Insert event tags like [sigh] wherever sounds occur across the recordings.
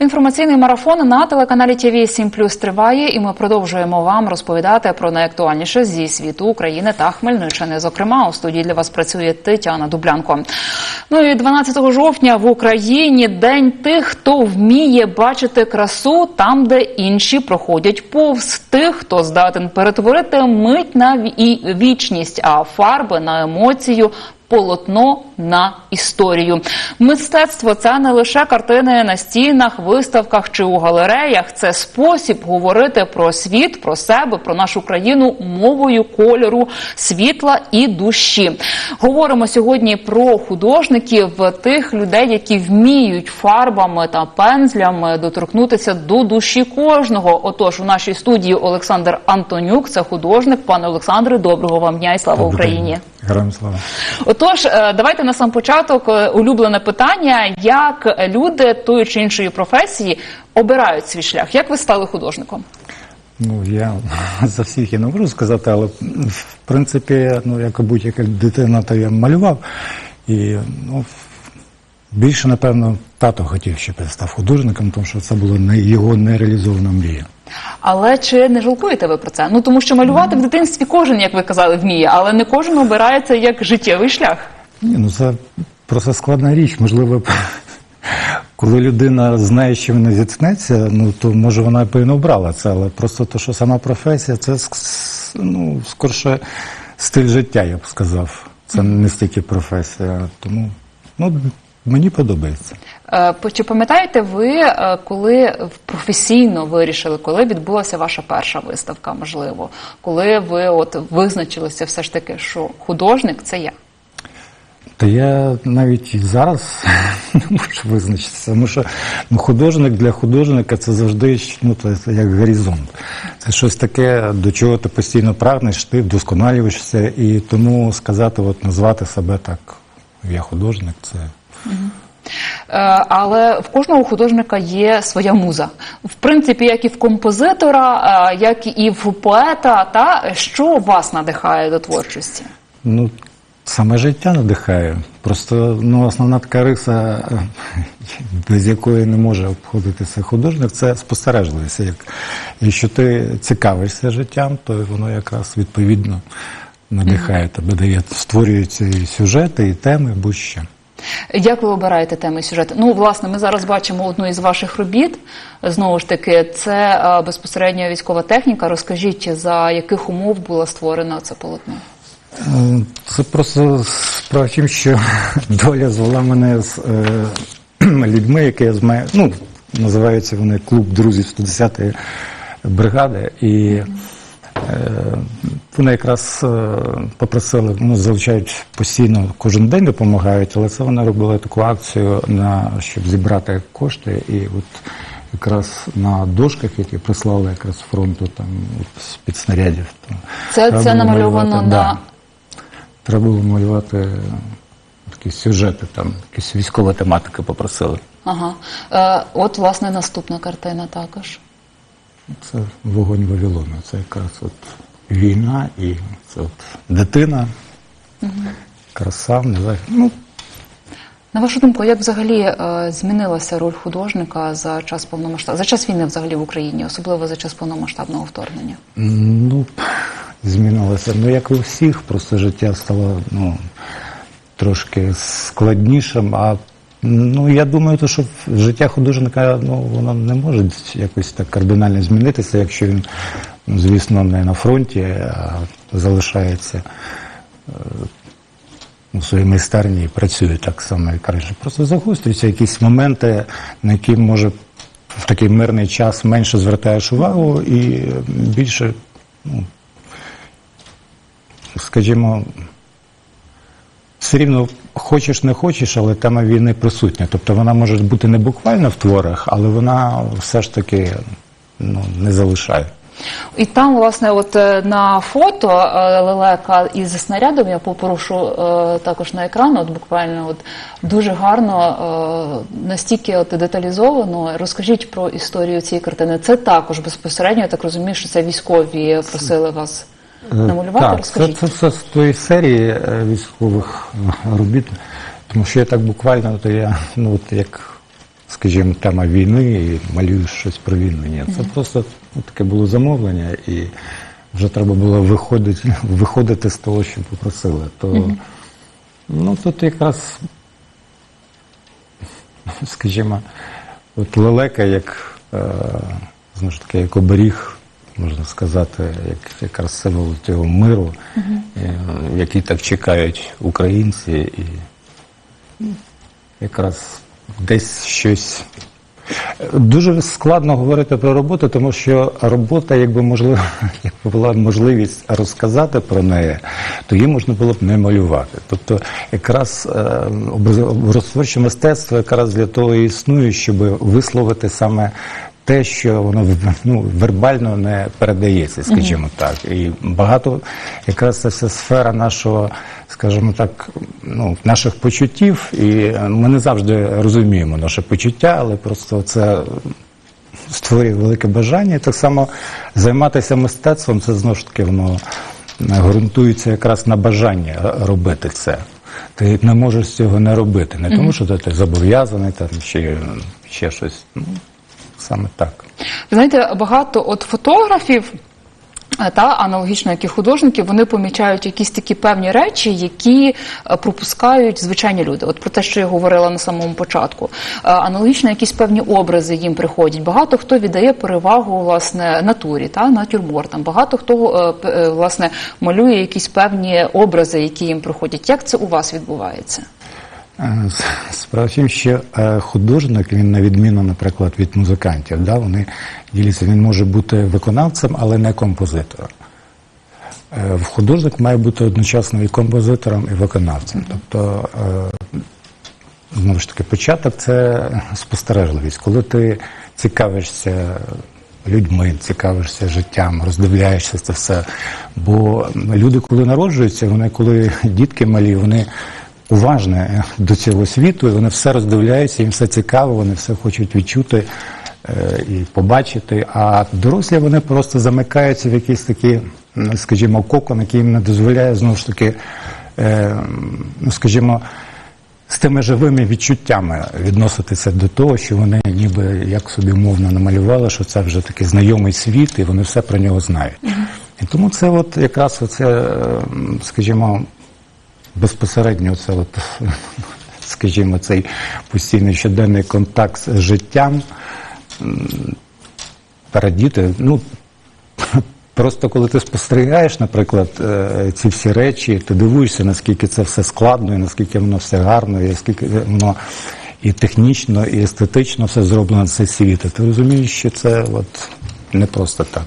Інформаційний марафон на телеканалі ТВ 7 Плюс триває, і ми продовжуємо вам розповідати про найактуальніше зі світу України та Хмельниччини. Зокрема, у студії для вас працює Тетяна Дублянко. Ну і 12 жовтня в Україні день тих, хто вміє бачити красу там, де інші проходять повз тих, хто здатен перетворити мить на вічність, а фарби на емоцію. Полотно на історію. Мистецтво це не лише картини на стінах, виставках чи у галереях. Це спосіб говорити про світ, про себе, про нашу країну мовою кольору, світла і душі. Говоримо сьогодні про художників, тих людей, які вміють фарбами та пензлями доторкнутися до душі кожного. Отож, у нашій студії Олександр Антонюк, це художник. Пане Олександре, доброго вам дня і слава Україні. Героям слава. Отож, е, давайте на сам початок е, улюблене питання: як люди тої чи іншої професії обирають свій шлях? Як ви стали художником? Ну я [laughs] за всіх я не можу сказати, але в принципі, ну як і будь-яка дитина, то я малював. І ну, більше, напевно, тато хотів, щоб я став художником, тому що це була не його нереалізована мрія. Але чи не жалкуєте ви про це? Ну тому що малювати в дитинстві кожен, як ви казали, вміє, але не кожен обирає це як життєвий шлях. Ні, ну це просто складна річ. Можливо, [laughs] коли людина знає, що вона зіткнеться, ну то може вона і повинна обрала це, але просто то, що сама професія, це ну, скорше стиль життя, я б сказав. Це не стільки професія. Тому ну, мені подобається. Е, Чи пам'ятаєте ви, е, коли професійно вирішили, коли відбулася ваша перша виставка, можливо, коли ви от визначилися все ж таки, що художник це я? Та я навіть і зараз [laughs] не можу визначитися, тому що ну, художник для художника це завжди ну, це як горизонт. Це щось таке, до чого ти постійно прагнеш, ти вдосконалюєшся, і тому сказати, от назвати себе так, я художник, це Але в кожного художника є своя муза. В принципі, як і в композитора, е, як і в поета, та що вас надихає до творчості? ну, саме життя надихає. Просто ну, основна така риса, е, без якої не може обходитися художник, це спостережливість. Як, якщо ти цікавишся життям, то воно якраз відповідно надихає тебе, дає, створюються і сюжети, і теми, будь-що. Як ви обираєте теми сюжету? Ну, власне, ми зараз бачимо одну із ваших робіт. Знову ж таки, це е, безпосередньо військова техніка. Розкажіть, за яких умов було створено це полотно? Е, Це просто справа в що [laughs] доля звела мене з е, [clears throat] людьми, які я знаю, ну, називаються вони клуб друзів 110-ї бригади. І е, вони якраз е, попросили, ну, залучають постійно, кожен день допомагають, але це вони робили таку акцію, на, щоб зібрати кошти. І от якраз на дошках, які прислали якраз фронту там, от, з-під снарядів. то Це, це намальовано малювати, на да. Треба було малювати такі сюжети, там якісь військова тематика попросили. ага. Е, от, власне, наступна картина також. Це вогонь Вавилону. Це якраз от війна і це от дитина, краса, не знаю. Ну, На вашу думку, як взагалі е, змінилася роль художника за час повномасштаб... за час війни взагалі в Україні, особливо за час повномасштабного вторгнення? ну, змінилося. Ну, як і у всіх, просто життя стало ну, трошки складнішим. А ну, я думаю, то, що життя художника ну, воно не може якось так кардинально змінитися, якщо він, ну, звісно, не на фронті, а залишається е, у своїй майстерні і працює так само, як раніше. Просто загострюються якісь моменти, на які може в такий мирний час менше звертаєш увагу і більше, ну, скажімо, все рівно хочеш не хочеш, але тема війни присутня. Тобто вона може бути не буквально в творах, але вона все ж таки ну, не залишає. І там, власне, от е, на фото е, лелека із снарядом я попрошу е, також на екран. От буквально от дуже гарно, настільки от деталізовано. Розкажіть про історію цієї картини. Це також безпосередньо, я так розумію, що це військові просили вас намалювати. Так, це, Розкажіть. це все з тої серії е, військових е, робіт, тому що я так буквально, то я, ну от як скажімо, тема війни і малюєш щось про війну. Ні, це просто ну, таке було замовлення, і вже треба було виходити, [laughs] виходити з того, що попросили. То ну тут якраз, [laughs] скажімо, от лелека, як е, знову ж таки, як оберіг, можна сказати, як якраз символ цього миру, е, який так чекають українці, і якраз десь щось. Дуже складно говорити про роботу, тому що робота, якби можливо, [laughs] якби була можливість розказати про неї, то її можна було б не малювати. Тобто, якраз е, образотворче мистецтво якраз для того і існує, щоб висловити саме те, що воно ну, вербально не передається, скажімо так. І багато якраз це вся сфера нашого, скажімо так, ну, наших почуттів, і ми не завжди розуміємо наше почуття, але просто це створює велике бажання. І так само займатися мистецтвом, це знову ж таки воно ґрунтується якраз на бажання робити це. Ти не можеш цього не робити, не тому, що ти зобов'язаний там чи ще щось. Ну, саме так. Знаєте, багато от фотографів. е, Та аналогічно, як і художники, вони помічають якісь такі певні речі, які е, пропускають звичайні люди. От про те, що я говорила на самому початку. Е, Аналогічно, якісь певні образи їм приходять. Багато хто віддає перевагу власне натурі та натюрмортам. Багато хто власне малює якісь певні образи, які їм приходять. Як це у вас відбувається? Е, Справа в тім, що е, художник, він на відміну, наприклад, від музикантів, да, вони діляться, він може бути виконавцем, але не композитором. Е, Художник має бути одночасно і композитором, і виконавцем. Тобто, знову ж таки, початок це спостережливість. Коли ти цікавишся людьми, цікавишся життям, роздивляєшся це все. Бо люди, коли народжуються, вони коли дітки малі, вони уважні до цього світу, і вони все роздивляються, їм все цікаво, вони все хочуть відчути е, і побачити. А дорослі вони просто замикаються в якісь такі, скажімо, кокон, який їм не дозволяє знову ж таки, е, ну скажімо, з тими живими відчуттями відноситися до того, що вони ніби як собі мовно намалювали, що це вже такий знайомий світ, і вони все про нього знають. І тому це от якраз оце, е, скажімо, безпосередньо це от, [laughs] скажімо, цей постійний щоденний контакт з життям, м, передіти, ну, [laughs] Просто коли ти спостерігаєш, наприклад, е, ці всі речі, ти дивуєшся, наскільки це все складно, і наскільки воно все гарно, і наскільки воно і технічно, і естетично все зроблено на цей світ. Ти розумієш, що це от не просто так.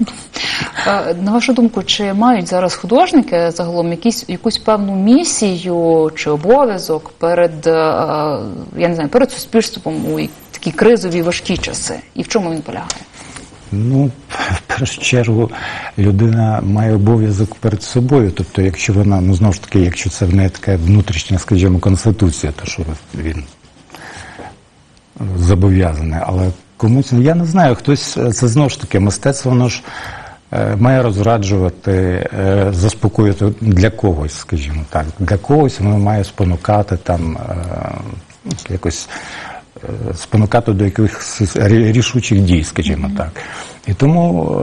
Е, На вашу думку, чи мають зараз художники загалом якісь якусь певну місію чи обов'язок перед е, я не знаю перед суспільством у такі кризові важкі часи? І в чому він полягає? Ну, в першу чергу, людина має обов'язок перед собою. Тобто, якщо вона, ну знову ж таки, якщо це в неї така внутрішня, скажімо, конституція, то що він зобов'язаний. Але комусь, я не знаю, хтось, е, це знову ж таки, мистецтво, воно ж е, має розраджувати, е, заспокоювати для когось, скажімо так. Для когось воно має спонукати там ну, якось спонукати до якихось рішучих дій, скажімо так. І тому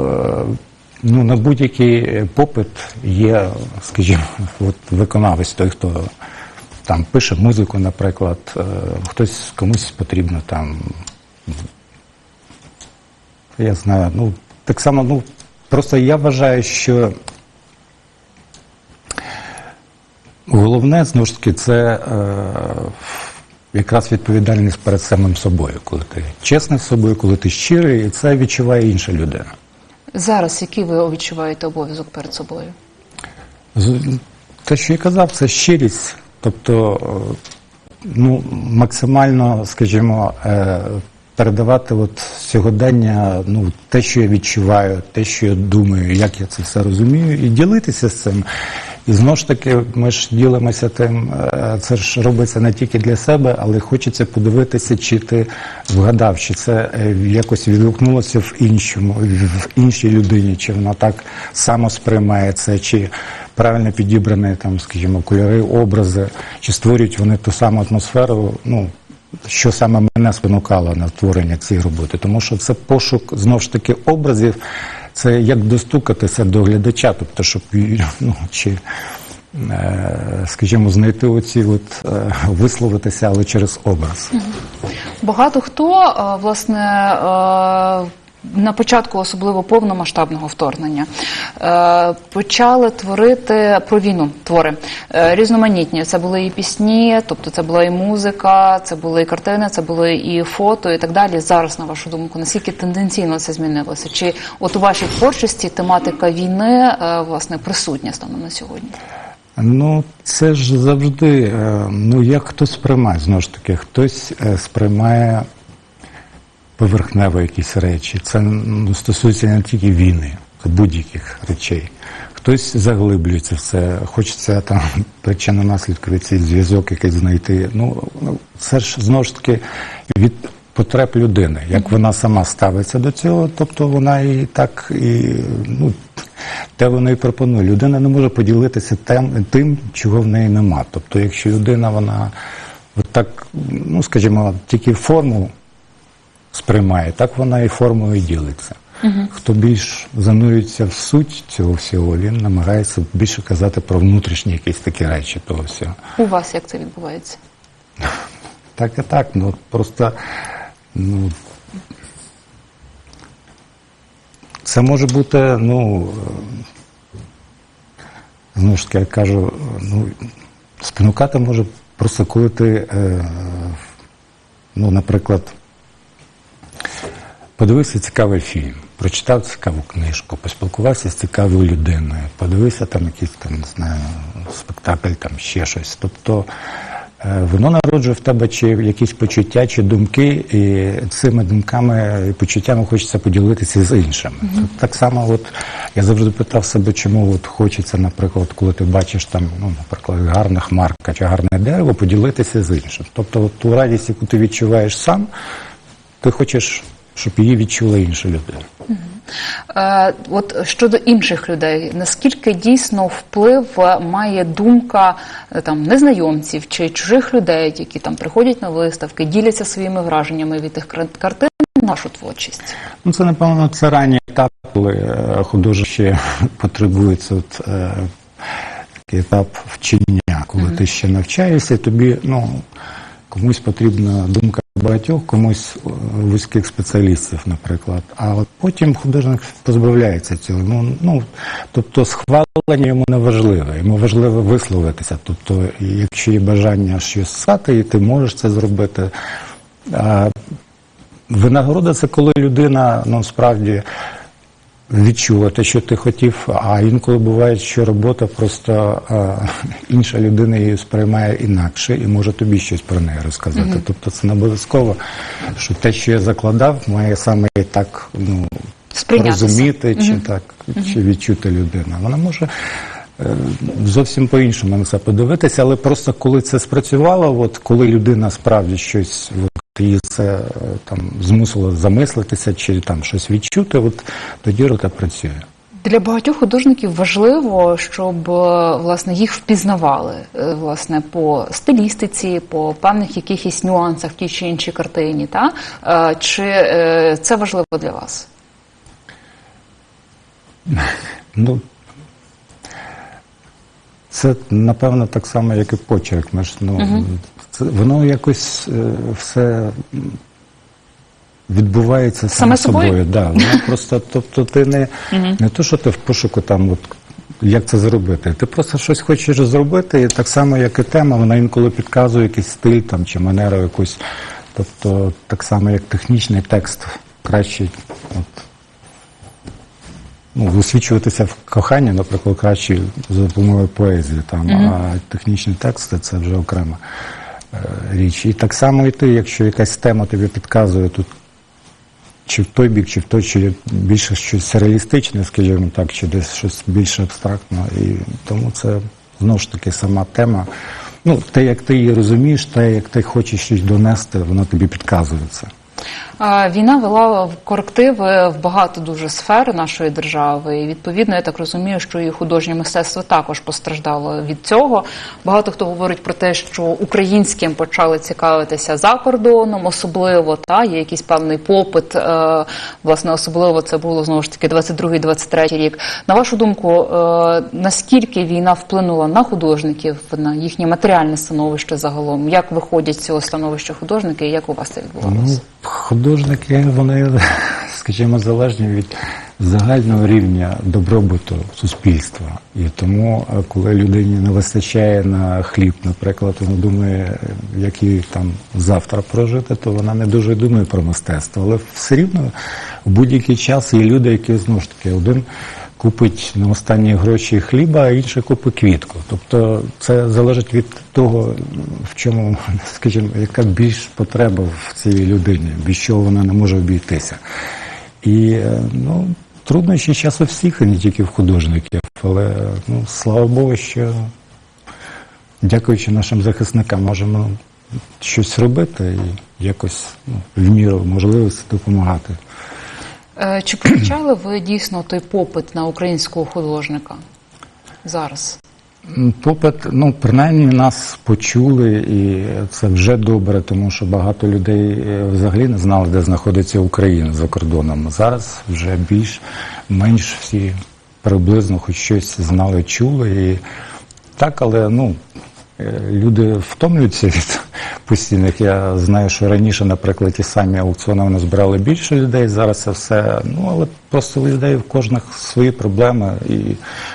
ну, на будь-який попит є, скажімо, от виконавець той, хто там пише музику, наприклад, хтось комусь потрібно там. Я знаю, ну так само, ну просто я вважаю, що головне знову ж таки це е, якраз відповідальність перед самим собою, коли ти чесний з собою, коли ти щирий, і це відчуває інша людина. Зараз який ви відчуваєте обов'язок перед собою? Те, що я казав, це щирість. Тобто, е, ну, максимально, скажімо, е, передавати от сьогодення, ну, те, що я відчуваю, те, що я думаю, як я це все розумію, і ділитися з цим. І знову ж таки, ми ж ділимося тим, е, це ж робиться не тільки для себе, але хочеться подивитися, чи ти вгадав, чи це е, якось відгукнулося в іншому, в іншій людині, чи вона так само сприймає це, чи правильно підібрані там, скажімо, кольори, образи, чи створюють вони ту саму атмосферу, ну, що саме мене спонукало на створення цієї роботи, тому що це пошук знову ж таки образів, це як достукатися до глядача, тобто, щоб ну, чи, е, скажімо, знайти оці, от, е, висловитися, але через образ. Багато хто е, власне на початку особливо повномасштабного вторгнення е, почали творити про війну твори Е, різноманітні. Це були і пісні, тобто це була і музика, це були і картини, це були і фото, і так далі. Зараз, на вашу думку, наскільки тенденційно це змінилося? Чи от у вашій творчості тематика війни е, власне присутня станом на сьогодні? Ну, це ж завжди, ну як хтось сприймає, знову ж таки, хтось сприймає поверхнево якісь речі. Це ну, стосується не тільки війни, це будь-яких речей. Хтось заглиблюється в це, хочеться там [laughs] причинно наслідковий цей зв'язок якийсь знайти. Ну, ну, це ж знову ж таки від потреб людини, як вона сама ставиться до цього, тобто вона і так і ну. Те вона і пропонує. Людина не може поділитися тим, тим, чого в неї нема. Тобто, якщо людина, вона от так, ну скажімо, тільки форму сприймає, так вона і формою ділиться. Хто більш занурюється в суть цього всього, він намагається більше казати про внутрішні якісь такі речі того всього. У вас як це відбувається? [laughs] Так і так, ну просто ну, це може бути, ну знову ж таки, я кажу, ну, спонукати може просто коли ти, е, ну, наприклад, подивився цікавий фільм, прочитав цікаву книжку, поспілкувався з цікавою людиною, подивився там якийсь там, не знаю, спектакль, там ще щось. Тобто е, воно народжує в тебе чи якісь почуття, чи думки, і цими думками і почуттями хочеться поділитися з іншими. Це Так само, от я завжди питав себе, чому от хочеться, наприклад, коли ти бачиш там, ну, наприклад, гарна хмарка чи гарне дерево, поділитися з іншим. Тобто, от ту радість, яку ти відчуваєш сам, ти хочеш, щоб її відчула інша людина. Е, От щодо інших людей, наскільки дійсно вплив е, має думка е, там незнайомців чи чужих людей, які там приходять на виставки, діляться своїми враженнями від тих картин, на нашу творчість? Ну, це, напевно, це ранній етап, коли художник ще [laughs] потребується от, е, такий етап вчення, коли ти ще навчаєшся, тобі, ну, комусь потрібна думка багатьох, комусь е, вузьких спеціалістів, наприклад. А от потім художник позбавляється цього. Ну, ну, тобто схвалення йому не важливе, йому важливо висловитися. Тобто, якщо є бажання щось сказати, і ти можеш це зробити. А Винагорода це коли людина ну, те, що ти хотів, а інколи буває, що робота просто інша людина її сприймає інакше і може тобі щось про неї розказати. Тобто це не обов'язково, що те, що я закладав, має саме і так ну, розуміти чи так, чи відчути людина. Вона може. е, Зовсім по-іншому на це подивитися, але просто коли це спрацювало, от коли людина справді щось її це е, там змусило замислитися чи там щось відчути, от тоді рота працює. Для багатьох художників важливо, щоб е, власне їх впізнавали е, власне по стилістиці, по певних якихось нюансах в тій чи іншій картині. Та чи це важливо для вас? Ну, це напевно так само, як і почерк. Ми ж, ну, це, воно якось е, все відбувається Саме саме собою? собою. Да, воно [laughs] просто, тобто, ти не, не то, що ти в пошуку там, от, як це зробити. Ти просто щось хочеш зробити, і так само, як і тема, вона інколи підказує якийсь стиль там, чи манеру якусь. Тобто, так само, як технічний текст краще. От, ну, висвічуватися в коханні, наприклад, краще за допомогою поезії, там, а технічні тексти це вже окрема е, річ. І так само і ти, якщо якась тема тобі підказує тут, чи в той бік, чи в той, чи більше щось реалістичне, скажімо так, чи десь щось більш абстрактне. І тому це знову ж таки сама тема. Ну, те, як ти її розумієш, те, як ти хочеш щось донести, воно тобі підказує це. А, Війна вела в корективи в багато дуже сфер нашої держави. І відповідно, я так розумію, що і художнє мистецтво також постраждало від цього. Багато хто говорить про те, що українським почали цікавитися за кордоном, особливо та є якийсь певний попит. Е, власне, особливо це було знову ж таки 22-23 рік. На вашу думку, е, наскільки війна вплинула на художників, на їхнє матеріальне становище загалом? Як виходять з цього становища художники, і як у вас це відбувалося? Художники, вони, [laughs] скажімо, залежні від загального рівня добробуту суспільства. І тому, е, коли людині не вистачає на хліб, наприклад, вона думає, як їй там завтра прожити, то вона не дуже думає про мистецтво. Але все рівно в будь-який час є люди, які знову ж таки один. Купить на останні гроші хліба, а інший купить квітку. Тобто це залежить від того, в чому, [laughs] скажімо, яка більш потреба в цій людині, без чого вона не може обійтися. І е, ну, труднощі зараз у всіх, і не тільки в художників, але ну, слава Богу, що дякуючи нашим захисникам, можемо щось робити і якось ну, в міру можливості допомагати. Е, Чи помічали ви дійсно той попит на українського художника зараз? Попит, ну принаймні нас почули, і це вже добре, тому що багато людей е, взагалі не знали, де знаходиться Україна за кордоном. Зараз вже більш менш всі приблизно хоч щось знали, чули. І так, але ну е, люди втомлюються від постійних. Я знаю, що раніше, наприклад, ті самі аукціони вони збирали більше людей. Зараз це все. Ну але просто у людей в кожних свої проблеми і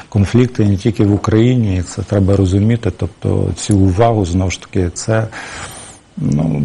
конфлікти не тільки в Україні. І це треба розуміти. Тобто цю увагу знову ж таки, це ну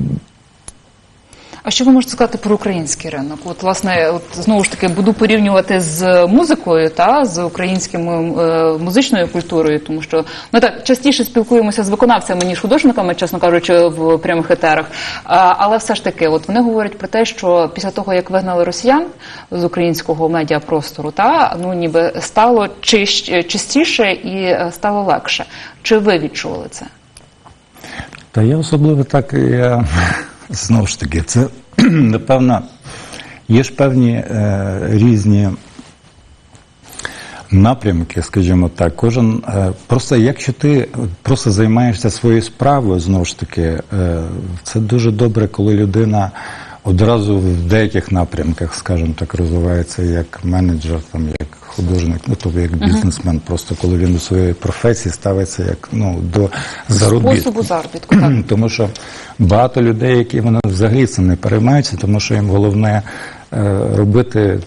А що ви можете сказати про український ринок? От, власне, от знову ж таки буду порівнювати з музикою та з українською е, музичною культурою, тому що ми так частіше спілкуємося з виконавцями ніж художниками, чесно кажучи, в прямих етерах. А, але все ж таки, от вони говорять про те, що після того як вигнали росіян з українського медіапростору, та ну ніби стало чищ, чистіше і е, стало легше. Чи ви відчули це? Та я особливо так, я знову ж таки, це [clears throat] напевно, є ж певні е, різні напрямки, скажімо так. Кожен е, просто якщо ти просто займаєшся своєю справою, знову ж таки, е, це дуже добре, коли людина. Одразу в деяких напрямках, скажімо так, розвивається як менеджер, там як художник, ну тобто як бізнесмен, просто коли він до своєї професії ставиться як ну до заробітку. Способу заробітку. Так. Тому що багато людей, які вони взагалі цим не переймаються, тому що їм головне е, робити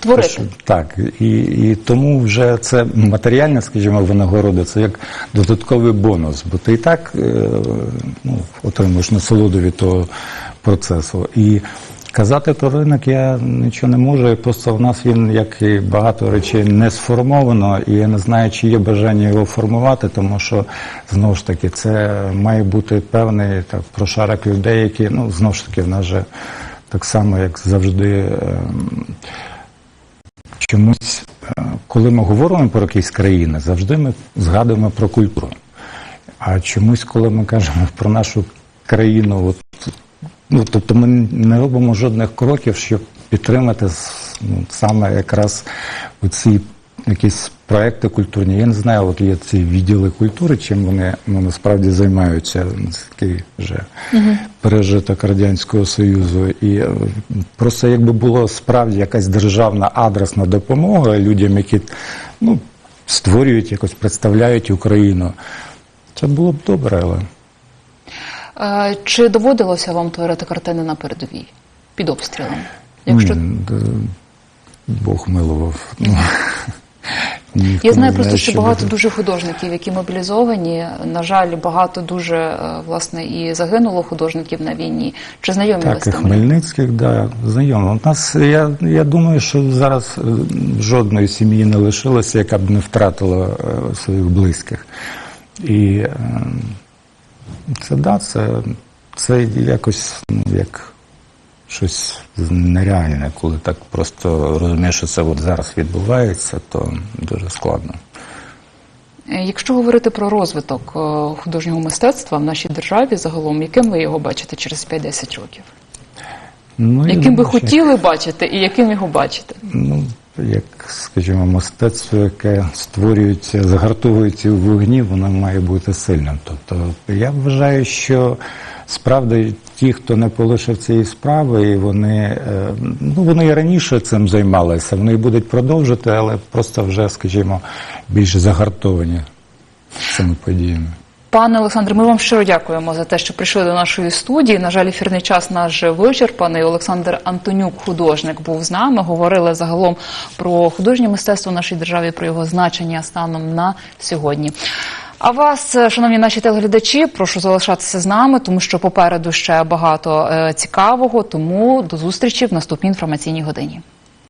Творити. що- так. І, і тому вже це матеріальна, скажімо, винагорода, це як додатковий бонус, бо ти і так е, ну, отримуєш насолоду від того процесу. І Казати про ринок я нічого не можу. Просто в нас він, як і багато речей, не сформовано, і я не знаю, чи є бажання його формувати, тому що знову ж таки це має бути певний так прошарок людей, які ну знову ж таки в нас же так само, як завжди. ем, Чомусь, е, коли ми говоримо про якісь країни, завжди ми згадуємо про культуру. А чомусь, коли ми кажемо про нашу країну, от, ну, тобто ми не робимо жодних кроків, щоб підтримати ну, саме якраз оці якісь проекти культурні. Я не знаю, от є ці відділи культури, чим вони ну, насправді займаються. Такий вже пережиток Радянського Союзу. І е, просто якби було справді якась державна адресна допомога людям, які ну, створюють якось, представляють Україну. Це було б добре, але. Чи доводилося вам творити картини на передовій під обстрілом? Якщо Бог милував. Ну, [laughs] ніхто я знаю не просто, що багато буде. дуже художників, які мобілізовані. На жаль, багато дуже е, власне і загинуло художників на війні. Чи знайомі ви Так, з і тим? Хмельницьких, да, знайомо. У нас я, я думаю, що зараз е, жодної сім'ї не лишилося, яка б не втратила е, своїх близьких. І е, це да, це, це якось ну, як щось нереальне, коли так просто розумієш, що це от зараз відбувається, то дуже складно. Е, Якщо говорити про розвиток е, художнього мистецтва в нашій державі загалом, яким ви його бачите через 5-10 років? Ну, Яким би хотіли бачити і яким його бачите? Ну, як, скажімо, мистецтво, яке створюється, загартовується у вогні, воно має бути сильним. Тобто я вважаю, що справді ті, хто не полишив цієї справи, і вони, е, ну, вони і раніше цим займалися, вони і будуть продовжити, але просто вже, скажімо, більш загартовані цими подіями. Пане Олександре, ми вам щиро дякуємо за те, що прийшли до нашої студії. На жаль, ефірний час наш вичерпаний. Олександр Антонюк, художник, був з нами. Говорили загалом про художнє мистецтво в нашій державі, про його значення станом на сьогодні. А вас, шановні наші телеглядачі, прошу залишатися з нами, тому що попереду ще багато е, цікавого. Тому до зустрічі в наступній інформаційній годині.